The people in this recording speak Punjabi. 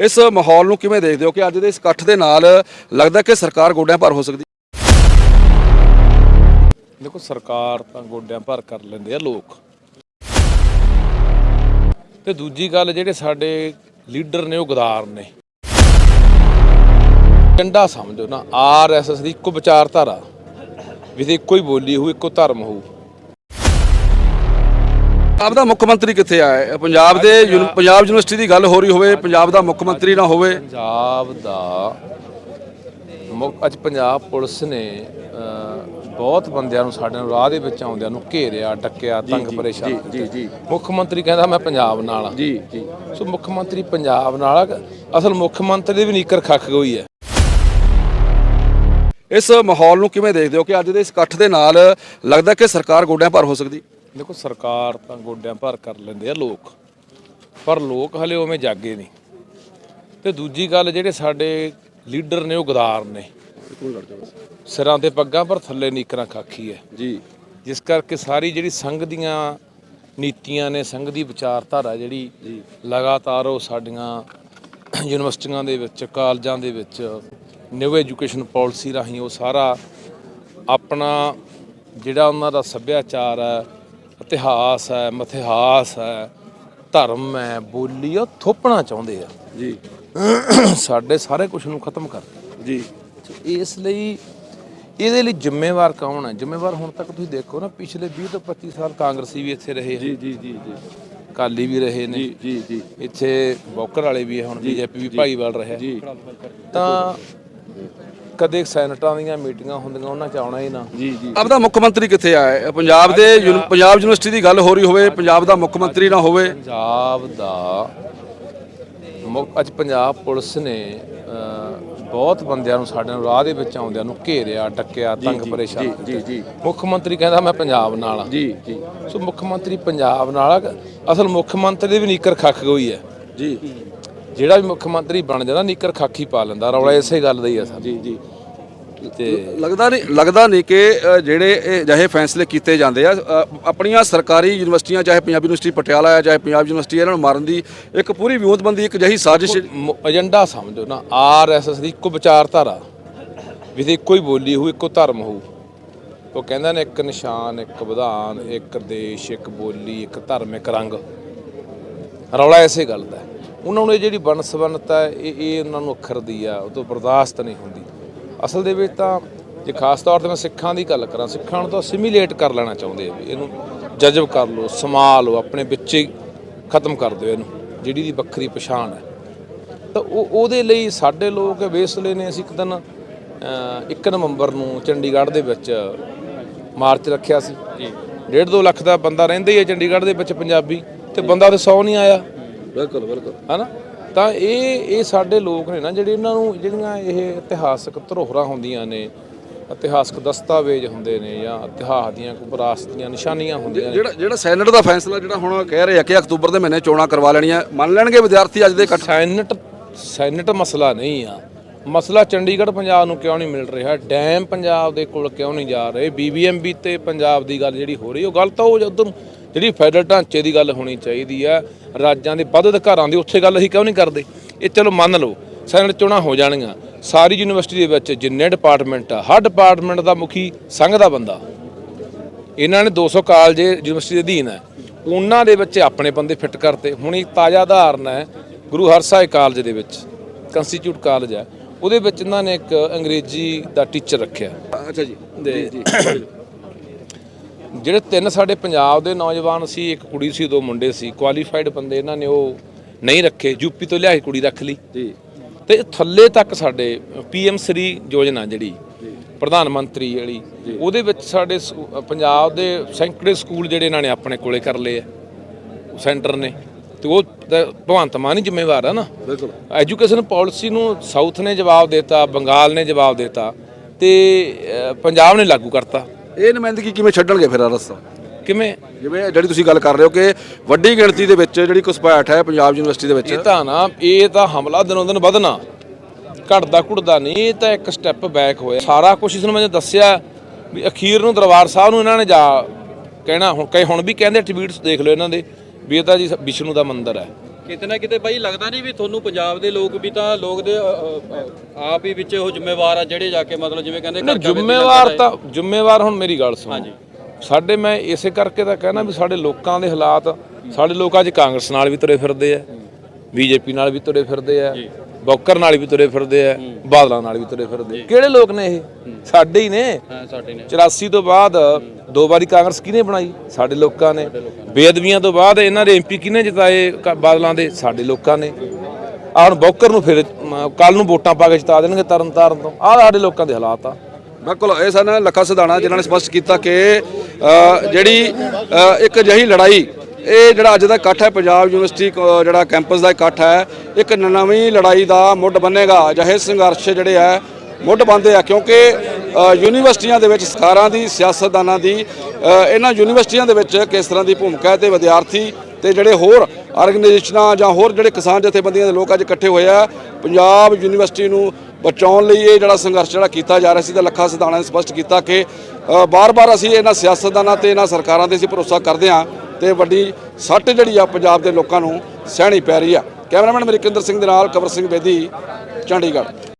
ਇਸ ਮਾਹੌਲ ਨੂੰ ਕਿਵੇਂ ਦੇਖਦੇ ਹੋ ਕਿ ਅੱਜ ਦੇ ਇਸ ਇਕੱਠ ਦੇ ਨਾਲ ਲੱਗਦਾ ਕਿ ਸਰਕਾਰ ਗੋਡਿਆਂ ਭਰ ਹੋ ਸਕਦੀ? ਦੇਖੋ, ਸਰਕਾਰ ਤਾਂ ਗੋਡਿਆਂ ਭਰ ਕਰ ਲੈਂਦੇ ਆ ਲੋਕ। ਤੇ ਦੂਜੀ ਗੱਲ, ਜਿਹੜੇ ਸਾਡੇ ਲੀਡਰ ਨੇ ਉਹ ਗਦਾਰ ਨੇ। ਕੰਡਾ ਸਮਝੋ ਨਾ ਆਰਐਸਐਸ ਦੀ ਇੱਕੋ ਵਿਚਾਰਧਾਰਾ। ਵੀ ਤੇ ਇੱਕੋ ਹੀ ਬੋਲੀ ਹੋਊ, ਇੱਕੋ ਧਰਮ ਹੋਊ। ਪੰਜਾਬ ਦਾ ਮੁੱਖ ਮੰਤਰੀ ਕਿੱਥੇ ਆਇਆ ਪੰਜਾਬ ਦੇ ਪੰਜਾਬ ਯੂਨੀਵਰਸਿਟੀ ਦੀ ਗੱਲ ਹੋ ਰਹੀ ਹੋਵੇ ਪੰਜਾਬ ਦਾ ਮੁੱਖ ਮੰਤਰੀ ਨਾ ਹੋਵੇ। ਪੰਜਾਬ ਦਾ ਮੁੱਖ- ਅੱਜ ਪੰਜਾਬ ਪੁਲਿਸ ਨੇ ਬਹੁਤ ਬੰਦਿਆਂ ਨੂੰ ਸਾਡੇ ਨੂੰ ਰਾਹ ਦੇ ਵਿੱਚ ਆਉਂਦਿਆਂ ਨੂੰ ਘੇਰਿਆ ਡੱਕਿਆ ਤੰਗ ਪਰੇਸ਼ਾਨ ਜੀ ਜੀ ਮੁੱਖ ਮੰਤਰੀ ਕਹਿੰਦਾ ਮੈਂ ਪੰਜਾਬ ਨਾਲ ਆ। ਜੀ ਜੀ। ਸੋ ਮੁੱਖ ਮੰਤਰੀ ਪੰਜਾਬ ਨਾਲ। ਅਸਲ ਮੁੱਖ ਮੰਤਰੀ ਦੀ ਵੀ ਨੀਕਰ ਖੱਖ ਗਈ ਹੈ। ਇਸ ਮਾਹੌਲ ਨੂੰ ਕਿਵੇਂ ਦੇਖਦੇ ਹੋ ਕਿ ਅੱਜ ਦੇ ਇਸ ਇਕੱਠ ਦੇ ਨਾਲ ਲੱਗਦਾ ਕਿ ਸਰਕਾਰ ਗੋਡਿਆਂ ਭਰ ਹੋ ਸਕਦੀ? ਦੇਖੋ ਸਰਕਾਰ ਤਾਂ ਗੋਡਿਆਂ ਭਰ ਕਰ ਲੈਂਦੇ ਆ ਲੋਕ। ਪਰ ਲੋਕ ਹਲੇ ਉਵੇਂ ਜਾਗੇ ਨਹੀਂ। ਤੇ ਦੂਜੀ ਗੱਲ ਜਿਹੜੇ ਸਾਡੇ ਲੀਡਰ ਨੇ ਉਹ ਗਦਾਰ ਨੇ। ਸਿਰਾਂ ਤੇ ਪੱਗਾਂ ਪਰ ਥੱਲੇ ਨੀਕਰਾਂ ਖਾਖੀ ਹੈ। ਜੀ। ਜਿਸ ਕਰਕੇ ਸਾਰੀ ਜਿਹੜੀ ਸੰਘ ਦੀਆਂ ਨੀਤੀਆਂ ਨੇ ਸੰਘ ਦੀ ਵਿਚਾਰਧਾਰਾ ਜਿਹੜੀ ਲਗਾਤਾਰ ਉਹ ਸਾਡੀਆਂ ਯੂਨੀਵਰਸਿਟੀਆਂ ਦੇ ਵਿੱਚ ਕਾਲਜਾਂ ਦੇ ਵਿੱਚ ਨਿਊ ਐਜੂਕੇਸ਼ਨ ਪਾਲਿਸੀ ਰਾਹੀਂ ਉਹ ਸਾਰਾ ਆਪਣਾ ਜਿਹੜਾ ਉਹਨਾਂ ਦਾ ਸੱਭਿਆਚਾਰ ਹੈ ਇਤਿਹਾਸ ਹੈ ਮਥਿਹਾਸ ਹੈ ਧਰਮ ਹੈ ਬੋਲੀ ਉਹ ਥੋਪਣਾ ਚਾਹੁੰਦੇ ਆ। ਜੀ। ਸਾਡੇ ਸਾਰੇ ਕੁਝ ਨੂੰ ਖਤਮ ਕਰ ਜੀ। ਇਸ ਲਈ ਇਹਦੇ ਲਈ ਜ਼ਿੰਮੇਵਾਰ ਕੌਣ ਹੈ? ਜ਼ਿੰਮੇਵਾਰ ਹੁਣ ਤੱਕ ਤੁਸੀਂ ਦੇਖੋ ਨਾ ਪਿਛਲੇ 20 ਤੋਂ 25 ਸਾਲ ਕਾਂਗਰਸੀ ਵੀ ਇੱਥੇ ਰਹੇ ਜੀ ਜੀ ਜੀ ਜੀ। ਕਾਲੀ ਵੀ ਰਹੇ ਨੇ। ਜੀ ਜੀ ਇੱਥੇ ਬੌਕਰ ਵਾਲੇ ਵੀ ਹੁਣ ਬੀਜੇਪੀ ਵੀ ਭਾਈਵਾਲ ਰਿਹਾ। ਤਾਂ ਕਦੇ ਸੈਨੇਟਾਂ ਦੀਆਂ ਮੀਟਿੰਗਾਂ ਹੁੰਦੀਆਂ ਉਹਨਾਂ ਚ ਆਉਣਾ ਹੀ ਨਾ। ਜੀ ਜੀ। ਪੰਜਾਬ ਦਾ ਮੁੱਖ ਮੰਤਰੀ ਕਿੱਥੇ ਆਇਆ ਪੰਜਾਬ ਦੇ ਯੂਨੀ- ਪੰਜਾਬ ਯੂਨੀਵਰਸਿਟੀ ਦੀ ਗੱਲ ਹੋ ਰਹੀ ਹੋਵੇ ਪੰਜਾਬ ਦਾ ਮੁੱਖ ਮੰਤਰੀ ਨਾ ਹੋਵੇ। ਪੰਜਾਬ ਦਾ ਮੁੱਖ- ਅੱਜ ਪੰਜਾਬ ਪੁਲਿਸ ਨੇ ਅਹ, ਬਹੁਤ ਬੰਦਿਆਂ ਨੂੰ ਸਾਡੇ ਨੂੰ ਰਾਹ ਦੇ ਵਿੱਚ ਆਉਂਦਿਆਂ ਨੂੰ ਘੇਰਿਆ ਡੱਕਿਆ ਤੰਗ ਪਰੇਸ਼ਾਨ ਜੀ ਜੀ ਮੁੱਖ ਮੰਤਰੀ ਕਹਿੰਦਾ ਮੈਂ ਪੰਜਾਬ ਨਾਲ ਆ। ਜੀ ਜੀ। ਸੋ ਮੁੱਖ ਮੰਤਰੀ ਪੰਜਾਬ ਨਾਲ ਆ। ਅਸਲ ਮੁੱਖ ਮੰਤਰੀ ਦੀ ਵੀ ਨੀਕਰ ਖੱਖ ਗਈ ਹੈ। ਜੀ। ਜਿਹੜਾ ਵੀ ਮੁੱਖ ਮੰਤਰੀ ਬਣ ਜਾਂਦਾ ਨੀਕਰ ਖਾਕੀ ਪਾ ਲੈਂਦਾ। ਰੌਲਾ ਇਸੇ ਗੱਲ ਦਾ ਹੀ ਆ ਸਰ ਜੀ ਜੀ। ਤੇ ਲੱਗਦਾ ਨਹੀਂ ਲੱਗਦਾ ਨਹੀਂ ਕਿ ਜਿਹੜੇ ਇਹ ਜਿਹੇ ਫੈਸਲੇ ਕੀਤੇ ਜਾਂਦੇ ਆ ਆਪਣੀਆਂ ਸਰਕਾਰੀ ਯੂਨੀਵਰਸਿਟੀਆਂ ਚਾਹੇ ਪੰਜਾਬੀ ਯੂਨੀਵਰਸਿਟੀ ਪਟਿਆਲਾ ਹੈ ਚਾਹੇ ਪੰਜਾਬ ਯੂਨੀਵਰਸਿਟੀ ਇਹਨਾਂ ਨੂੰ ਮਾਰਨ ਦੀ ਇੱਕ ਪੂਰੀ ਵਿਉਂਤਬੰਦੀ ਇੱਕ ਜਹੀ ਸਾਜ਼ਿਸ਼ ਏਜੰਡਾ ਸਮਝੋ ਨਾ ਆਰਐਸਐਸ ਦੀ ਇੱਕੋ ਵਿਚਾਰਧਾਰਾ। ਵੀ ਤੇ ਇੱਕੋ ਹੀ ਬੋਲੀ ਹੋਊ ਇੱਕੋ ਧਰਮ ਹੋਊ। ਉਹ ਕਹਿੰਦਾ ਨੇ ਇੱਕ ਨਿਸ਼ਾਨ ਇੱਕ ਵਿਧਾਨ ਇੱਕ ਦੇਸ਼ ਇੱਕ ਬੋਲੀ ਇੱਕ ਧਰਮ ਇੱਕ ਰੰਗ। ਰੌਲਾ ਇਸੇ ਗੱਲ ਦਾ। ਉਹਨਾਂ ਨੂੰ ਇਹ ਜਿਹੜੀ ਬਨਸਬਨਤਾ ਹੈ ਇਹ ਇਹ ਉਹਨਾਂ ਨੂੰ ਅੱਖਰ ਦੀ ਆ ਉਹ ਤੋਂ ਬਰਦਾਸ਼ਤ ਨਹੀਂ ਹੁੰਦੀ। ਅਸਲ ਦੇ ਵਿੱਚ ਤਾਂ ਜੇ ਖਾਸ ਤੌਰ ਤੇ ਮੈਂ ਸਿੱਖਾਂ ਦੀ ਗੱਲ ਕਰਾਂ ਸਿੱਖਾਂ ਨੂੰ ਤਾਂ ਸਿਮੀਲੇਟ ਕਰ ਲੈਣਾ ਚਾਹੁੰਦੇ ਆ ਇਹਨੂੰ ਜਜ਼ਬ ਕਰ ਲਓ ਸਮਾ ਲਓ ਆਪਣੇ ਵਿੱਚ ਹੀ ਖਤਮ ਕਰ ਦਿਓ ਇਹਨੂੰ ਜਿਹੜੀ ਦੀ ਵੱਖਰੀ ਪਛਾਣ ਹੈ। ਤਾਂ ਉਹ ਉਹਦੇ ਲਈ ਸਾਡੇ ਲੋਕ ਵੇਸਲੇ ਨੇ ਅਸੀਂ ਇੱਕ ਦਿਨ ਅਹ, ਇੱਕ ਨਵੰਬਰ ਨੂੰ ਚੰਡੀਗੜ੍ਹ ਦੇ ਵਿੱਚ ਮਾਰਚ ਰੱਖਿਆ ਸੀ। ਜੀ। 1.5 ਲੱਖ ਦਾ ਬੰਦਾ ਰਹਿੰਦਾ ਹੀ ਹੈ ਚੰਡੀਗੜ੍ਹ ਦੇ ਵਿੱਚ ਪੰਜਾਬੀ ਤੇ ਬੰਦਾ ਤੇ 100 ਨਹੀਂ ਆਇਆ। ਬਿਲਕੁਲ ਬਿਲਕੁਲ। ਹਨਾ? ਤਾਂ ਇਹ ਇਹ ਸਾਡੇ ਲੋਕ ਨੇ ਨਾ ਜਿਹੜੇ ਇਹਨਾਂ ਨੂੰ ਜਿਹੜੀਆਂ ਇਹ ਇਤਿਹਾਸਕ ਧਰੋਹਰਾਂ ਹੁੰਦੀਆਂ ਨੇ ਇਤਿਹਾਸਕ ਦਸਤਾਵੇਜ਼ ਹੁੰਦੇ ਨੇ ਜਾਂ ਇਤਿਹਾਸ ਦੀਆਂ ਕੋਈ ਵਿਰਾਸਤ ਦੀਆਂ ਨਿਸ਼ਾਨੀਆਂ ਹੁੰਦੀਆਂ ਨੇ। ਜਿਹੜਾ ਜਿਹੜਾ ਸੈਨੇਟ ਦਾ ਫੈਸਲਾ ਜਿਹੜਾ ਹੁਣ ਕਹਿ ਰਹੇ ਆ ਕਿ ਅਕਤੂਬਰ ਦੇ ਮਹੀਨੇ ਚੋਣਾਂ ਕਰਵਾ ਲੈਣੀਆਂ ਮੰਨ ਲੈਣਗੇ ਵਿਦਿਆਰਥੀ ਅੱਜ ਦੇ ਇਕੱਠ? ਸੈਨੇਟ ਸੈਨੇਟ ਮਸਲਾ ਨਹੀਂ ਆ। ਮਸਲਾ ਚੰਡੀਗੜ੍ਹ ਪੰਜਾਬ ਨੂੰ ਕਿਉਂ ਨਹੀਂ ਮਿਲ ਰਿਹਾ? ਡੈਮ ਪੰਜਾਬ ਦੇ ਕੋਲ ਕਿਉਂ ਨਹੀਂ ਜਾ ਰਹੇ? ਬੀਬੀਐਮਬੀ ਤੇ ਪੰਜਾਬ ਦੀ ਗੱਲ ਜਿਹੜੀ ਹੋ ਰਹੀ ਉਹ ਗੱਲ ਤਾਂ ਉਹ ਜਦੋਂ ਜਿਹੜੀ ਫੈਡਰਲ ਢਾਂਚੇ ਦੀ ਗੱਲ ਹੋਣੀ ਚਾਹੀਦੀ ਆ ਰਾਜਾਂ ਦੇ ਵੱਧ ਅਧਿਕਾਰਾਂ ਦੀ ਉੱਥੇ ਗੱਲ ਅਸੀਂ ਕਿਉਂ ਨਹੀਂ ਕਰਦੇ? ਇਹ ਚਲੋ ਮੰਨ ਲਓ ਸੈਨੇਟ ਚੋਣਾਂ ਹੋ ਜਾਣਗੀਆਂ ਸਾਰੀ ਯੂਨੀਵਰਸਿਟੀ ਦੇ ਵਿੱਚ ਜਿੰਨੇ ਡਿਪਾਰਟਮੈਂਟ ਆ ਹਰ ਡਿਪਾਰਟਮੈਂਟ ਦਾ ਮੁਖੀ ਸੰਘ ਦਾ ਬੰਦਾ। ਇਹਨਾਂ ਨੇ 200 ਕਾਲਜ ਯੂਨੀਵਰਸਿਟੀ ਦੇ ਅਧੀਨ ਹੈ ਉਹਨਾਂ ਦੇ ਵਿੱਚ ਆਪਣੇ ਬੰਦੇ ਫਿੱਟ ਕਰਤੇ। ਹੁਣ ਇੱਕ ਤਾਜ਼ਾ ਉਦਾਹਰਨ ਹੈ ਗੁਰੂ ਹਰਸਾਏ ਕਾਲਜ ਦੇ ਵਿੱਚ ਕੰਸਟੀਚਿਊਟ ਕਾਲਜ ਹੈ। ਉਹਦੇ ਵਿੱਚ ਇਹਨਾਂ ਨੇ ਇੱਕ ਅੰਗਰੇਜ਼ੀ ਦਾ ਟੀਚਰ ਰੱਖਿਆ। ਅੱਛਾ ਜੀ। ਜੀ ਜੀ ਜਿਹੜੇ ਤਿੰਨ ਸਾਡੇ ਪੰਜਾਬ ਦੇ ਨੌਜਵਾਨ ਸੀ ਇੱਕ ਕੁੜੀ ਸੀ ਦੋ ਮੁੰਡੇ ਸੀ ਕੁਆਲੀਫਾਈਡ ਬੰਦੇ ਇਹਨਾਂ ਨੇ ਉਹ ਨਹੀਂ ਰੱਖੇ ਯੂਪੀ ਤੋਂ ਲਿਆ ਕੇ ਕੁੜੀ ਰੱਖ ਲਈ। ਜੀ। ਤੇ ਥੱਲੇ ਤੱਕ ਸਾਡੇ ਪੀਐਮ ਸ੍ਰੀ ਯੋਜਨਾ ਜਿਹੜੀ ਪ੍ਰਧਾਨ ਮੰਤਰੀ ਜਿਹੜੀ ਉਹਦੇ ਵਿੱਚ ਸਾਡੇ ਪੰਜਾਬ ਦੇ ਸੈਂਕੜੇ ਸਕੂਲ ਜਿਹੜੇ ਇਹਨਾਂ ਨੇ ਆਪਣੇ ਕੋਲੇ ਕਰ ਲਏ ਆ ਸੈਂਟਰ ਨੇ। ਤੇ ਉਹ ਤਾਂ ਭਗਵੰਤ ਮਾਨ ਹੀ ਜ਼ਿੰਮੇਵਾਰ ਆ ਨਾ। ਬਿਲਕੁਲ। ਐਜੂਕੇਸ਼ਨ ਪਾਲਿਸੀ ਨੂੰ ਸਾਊਥ ਨੇ ਜਵਾਬ ਦਿੱਤਾ ਬੰਗਾਲ ਨੇ ਜਵਾਬ ਦਿੱਤਾ ਤੇ ਪੰਜਾਬ ਨੇ ਲਾਗੂ ਕਰਤਾ। ਇਹ ਨੁਮਾਇੰਦਗੀ ਕਿਵੇਂ ਛੱਡਣਗੇ ਫਿਰ ਰਸਤਾ? ਕਿਵੇਂ? ਜਿਵੇਂ ਜਿਹੜੀ ਤੁਸੀਂ ਗੱਲ ਕਰ ਰਹੇ ਹੋ ਕਿ ਵੱਡੀ ਗਿਣਤੀ ਦੇ ਵਿੱਚ ਜਿਹੜੀ ਘੁਸਪੈਠ ਹੈ ਪੰਜਾਬ ਯੂਨੀਵਰਸਿਟੀ ਦੇ ਵਿੱਚ। ਇਹ ਤਾਂ ਨਾ ਇਹ ਤਾਂ ਹਮਲਾ ਦਿਨੋਂ ਦਿਨ ਵਧਣਾ। ਘਟਦਾ ਘੁਟਦਾ ਨਹੀਂ ਇਹ ਤਾਂ ਇੱਕ ਸਟੈਪ ਬੈਕ ਹੋਇਆ। ਸਾਰਾ ਕੁਝ ਇਸ ਨੂੰ ਮੈਂ ਦੱਸਿਆ ਵੀ ਅਖੀਰ ਨੂੰ ਦਰਬਾਰ ਸਾਹਿਬ ਨੂੰ ਇਹਨਾਂ ਨੇ ਜਾ ਕਹਿਣਾ ਹੁਣ ਕਈ ਹੁਣ ਵੀ ਕਹਿੰਦੇ ਟਵੀਟਸ ਦੇਖ ਲਓ ਇਹਨਾਂ ਦੇ ਵੀ ਇਹ ਤਾਂ ਜੀ ਵਿਸ਼ਨੂੰ ਦਾ ਮੰਦਿਰ ਹੈ। ਕਿਤੇ ਨਾ ਕਿਤੇ ਬਾਈ ਲੱਗਦਾ ਨਹੀਂ ਵੀ ਤੁਹਾਨੂੰ ਪੰਜਾਬ ਦੇ ਲੋਕ ਵੀ ਤਾਂ ਲੋਕ ਦੇ ਆਪ ਹੀ ਵਿੱਚ ਉਹ ਜ਼ਿੰਮੇਵਾਰ ਆ ਜਿਹੜੇ ਜਾ ਕੇ ਮਤਲਬ ਜਿਵੇਂ ਕਹਿੰਦੇ ਜ਼ਿੰਮੇਵਾਰ। ਤਾਂ ਜ਼ਿੰਮੇਵਾਰ ਹੁਣ ਮੇਰੀ ਗੱਲ ਸੁਣੋ। ਸਾਡੇ ਮੈਂ ਇਸੇ ਕਰਕੇ ਤਾਂ ਕਹਿਣਾ ਵੀ ਸਾਡੇ ਲੋਕਾਂ ਦੇ ਹਾਲਾਤ ਸਾਡੇ ਲੋਕ ਅੱਜ ਕਾਂਗਰਸ ਨਾਲ ਵੀ ਤੁਰੇ ਫਿਰਦੇ ਆ ਬੀਜੇਪੀ ਨਾਲ ਵੀ ਤੁਰੇ ਫਿਰਦੇ ਆ ਬੌਕਰ ਨਾਲ ਵੀ ਤੁਰੇ ਫਿਰਦੇ ਆ ਬਾਦਲਾਂ ਨਾਲ ਵੀ ਤੁਰੇ ਫਿਰਦੇ। ਕਿਹੜੇ ਲੋਕ ਨੇ ਇਹ? ਸਾਡੇ ਹੀ ਨੇ। ਹਾਂ ਸਾਡੇ ਨੇ। 84 ਤੋਂ ਬਾਅਦ ਦੋ ਵਾਰੀ ਕਾਂਗਰਸ ਕਿਹਨੇ ਬਣਾਈ? ਸਾਡੇ ਲੋਕਾਂ ਨੇ। ਬੇਅਦਬੀਆਂ ਤੋਂ ਬਾਅਦ ਇਹਨਾਂ ਦੇ ਐਮਪੀ ਕਿਹਨੇ ਜਿਤਾਏ ਕ- ਬਾਦਲਾਂ ਦੇ? ਸਾਡੇ ਲੋਕਾਂ ਨੇ। ਆਹ ਹੁਣ ਬੌਕਰ ਨੂੰ ਫਿਰ ਕੱਲ ਨੂੰ ਵੋਟਾਂ ਪਾ ਕੇ ਜਿਤਾ ਦੇਣਗੇ ਤਰਨ ਤਾਰਨ ਤੋਂ। ਆਹ ਸਾਡੇ ਲੋਕਾਂ ਦੇ ਹਾਲਾਤ ਆ। ਬਿਲਕੁਲ ਇਹ ਸਨ ਲੱਖਾ ਸਿਧਾਣਾ ਜਿਨ੍ਹਾਂ ਨੇ ਸਪਸ਼ਟ ਕੀਤਾ ਕਿ ਅ, ਜਿਹੜੀ ਅ, ਇੱਕ ਅਜਿਹੀ ਲੜਾਈ ਇਹ ਜਿਹੜਾ ਅੱਜ ਦਾ ਇਕੱਠ ਹੈ ਪੰਜਾਬ ਯੂਨੀਵਰਸਿਟੀ ਕ- ਜਿਹੜਾ ਕੈਂਪਸ ਦਾ ਇਕੱਠ ਹੈ ਇੱਕ ਨਵੀਂ ਲੜਾਈ ਦਾ ਮੁੱਢ ਬੰਨੇਗਾ। ਅਜਿਹੇ ਸੰਘਰਸ਼ ਜਿਹੜੇ ਹੈ ਮੁੱਢ ਬੰਦੇ ਆ ਕਿਉਂਕਿ ਯੂਨੀਵਰਸਿਟੀਆਂ ਦੇ ਵਿੱਚ ਸਰਕਾਰਾਂ ਦੀ ਸਿਆਸਤਦਾਨਾਂ ਦੀ ਇਹਨਾਂ ਯੂਨੀਵਰਸਿਟੀਆਂ ਦੇ ਵਿੱਚ ਕਿਸ ਤਰ੍ਹਾਂ ਦੀ ਭੂਮਿਕਾ ਹੈ ਤੇ ਵਿਦਿਆਰਥੀ ਤੇ ਜਿਹੜੇ ਹੋਰ ਆਰਗੇਨਾਈਜੇਸ਼ਨਾਂ ਜਾਂ ਹੋਰ ਜਿਹੜੇ ਕਿਸਾਨ ਜਥੇਬੰਦੀਆਂ ਦੇ ਲੋਕ ਅੱਜ ਇਕੱਠੇ ਹੋਏ ਆ ਪੰਜਾਬ ਯੂਨੀਵਰਸਿਟੀ ਨੂੰ ਬਚਾਉਣ ਲਈ ਇਹ ਜਿਹੜਾ ਸੰਘਰਸ਼ ਜਿਹੜਾ ਕੀਤਾ ਜਾ ਰਿਹਾ ਸੀ ਤਾਂ ਲੱਖਾ ਸਿਧਾਣਾ ਨੇ ਸਪਸ਼ਟ ਕੀਤਾ ਕਿ ਅ, ਬਾਰ-ਬਾਰ ਅਸੀਂ ਇਹਨਾਂ ਸਿਆਸਤਦਾਨਾਂ ਤੇ ਇਹਨਾਂ ਸਰਕਾਰਾਂ ਤੇ ਅਸੀਂ ਭਰੋਸਾ ਕਰਦੇ ਹਾਂ ਤੇ ਵੱਡੀ ਸੱਟ ਜਿਹੜੀ ਆ ਪੰਜਾਬ ਦੇ ਲੋਕਾਂ ਨੂੰ ਸਹਿਣੀ ਪੈ ਰਹੀ ਆ। ਕੈਮਰਾਮੈਨ ਮਰਿਕੰਦਰ ਸਿੰਘ ਦੇ ਨਾਲ ਕਵਰ ਸਿੰਘ ਬੇਦੀ ਚੰਡੀਗੜ੍ਹ।